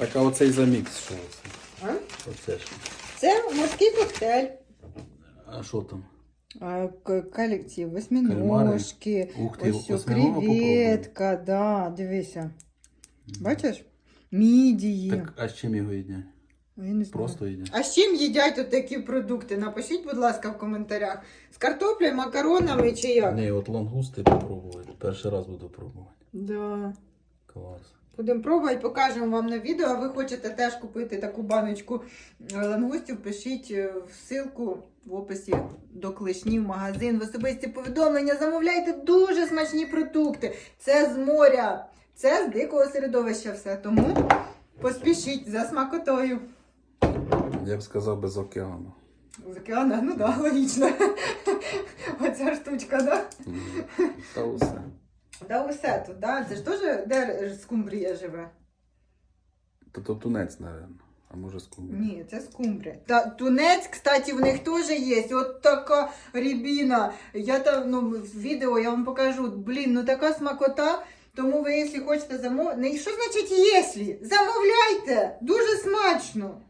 Так, а оцей замікс, що це? А? Оце ж. Це морський коктейль. А що там? А, к- восьминожки, Ух ти, ось восьминога креветка, да, дивися. Бачиш? Мідії. Так, а з чим його їдять? Я не знаю. Просто їдять. А з чим їдять от такі продукти? Напишіть, будь ласка, в коментарях. З картоплею, макаронами чи як? Ні, от лангусти попробувати. Перший раз буду пробувати. Да. Клас. Будемо пробувати, покажемо вам на відео. А ви хочете теж купити таку баночку е, лангустів, пишіть е, в ссылку в описі до клешні в магазин. В особисті повідомлення замовляйте дуже смачні продукти. Це з моря, це з дикого середовища все. Тому поспішіть за смакотою. Я б сказав без океану. З океана, ну да, логічно. Оця штучка, да? Та усе. Да, усе тут, да? Це ж теж де скумбрія живе? Та то тунець, напевно. А може скумбрія. Ні, це скумбрія. Та тунець, кстати, в них теж є. От така рябіна. Я там ну, в відео я вам покажу. Блін, ну така смакота. Тому ви, якщо хочете замовити. Що значить якщо? Замовляйте! Дуже смачно!